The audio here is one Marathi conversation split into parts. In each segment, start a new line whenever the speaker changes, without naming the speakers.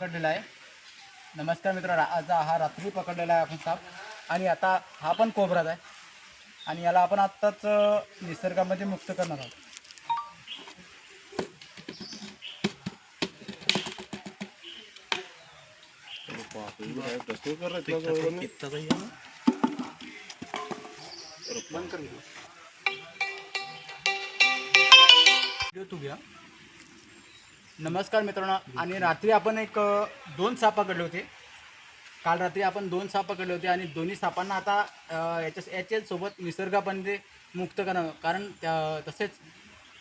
पकडलेला आहे. नमस्कार मित्र आज हा रात्री पकडलेला आहे आपण साप. आणि आता हा पण कोबराच आहे. आणि याला आपण आत्ताच निसर्गामध्ये मुक्त करणार आहोत. तू घ्या. नमस्कार मित्रांनो. आणि रात्री आपण एक दोन साप पकडले होते. काल रात्री आपण दोन साप पकडले होते आणि दोन्ही सापांना आता याच्या याच्यासोबत निसर्गामध्ये मुक्त करणं. कारण त्या- तसेच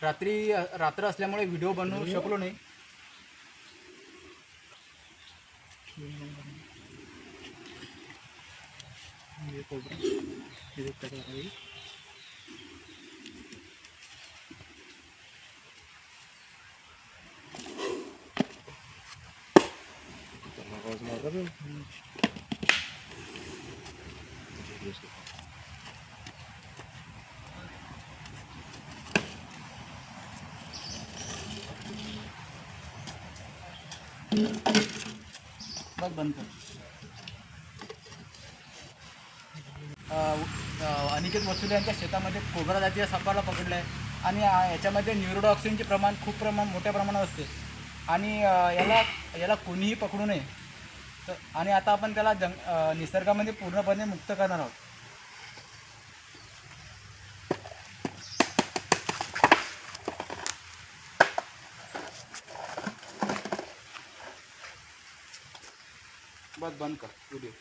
रात्री रात्र असल्यामुळे व्हिडिओ बनवू शकलो नाही. बघ बंद कर. अनिकेत वसुले यांच्या शेतामध्ये कोबरा जातीय सापाला पकडलं आहे आणि याच्यामध्ये न्यूरोडॉक्सिनचे प्रमाण खूप प्रमाण मोठ्या प्रमाणात असते. आणि याला याला कोणीही पकडू नये. तर आणि आता आपण त्याला जंग निसर्गामध्ये पूर्णपणे मुक्त करणार आहोत. बस बंद कर व्हिडिओ